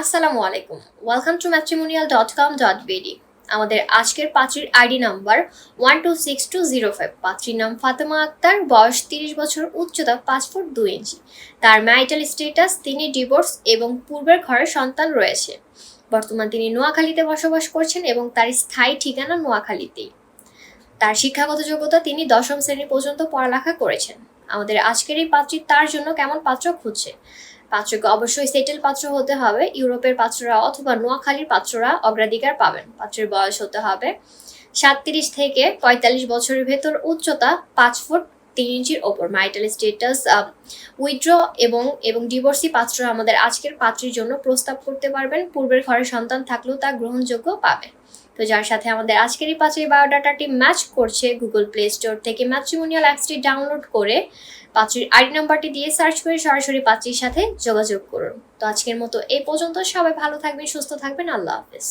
আসসালামু আলাইকুম। Welcome to matrimonial dot com dot BD আমাদের আজকের পাত্রীর ID number one two six two zero five পাত্রীর নাম ফাতেমা আক্তার, বয়স তিরিশ বছর, উচ্চতা পাঁচ ফুট দুই ইঞ্চি। তার ম্যারিটাল স্টেটাস তিনি ডিভোর্স এবং পূর্বের ঘরে সন্তান রয়েছে। বর্তমান তিনি নোয়াখালীতে বসবাস করছেন এবং তার স্থায়ী ঠিকানা নোয়াখালীতেই। তার শিক্ষাগত যোগ্যতা তিনি দশম শ্রেণি পর্যন্ত পড়ালেখা করেছেন। আমাদের আজকের এই পাত্রী তার জন্য কেমন পাত্র খুঁজছে? পাত্রকে অবশ্যই সেটেল পাত্র হতে হবে। ইউরোপের পাত্ররা অথবা নোয়াখালীর পাত্ররা অগ্রাধিকার পাবেন। পাত্রের বয়স হতে হবে সাতত্রিশ থেকে পঁয়তাল্লিশ বছরের ভেতর উচ্চতা পাঁচ ফুট তিন ইঞ্চির ওপর মাইটাল স্টেটাস উইথড্র এবং এবং ডিভোর্সি পাত্র আমাদের আজকের পাত্রীর জন্য প্রস্তাব করতে পারবেন। পূর্বের ঘরে সন্তান থাকলেও তা গ্রহণযোগ্য পাবে তো যার সাথে আমাদের আজকের এই পাত্রের বায়োডাটাটি ম্যাচ করছে গুগল প্লে স্টোর থেকে ম্যাট্রিমোনিয়াল অ্যাপসটি ডাউনলোড করে পাত্রীর আইডি নাম্বারটি দিয়ে সার্চ করে সরাসরি পাত্রীর সাথে যোগাযোগ করুন। তো আজকের মতো এই পর্যন্ত। সবাই ভালো থাকবেন, সুস্থ থাকবেন। আল্লাহ হাফেজ।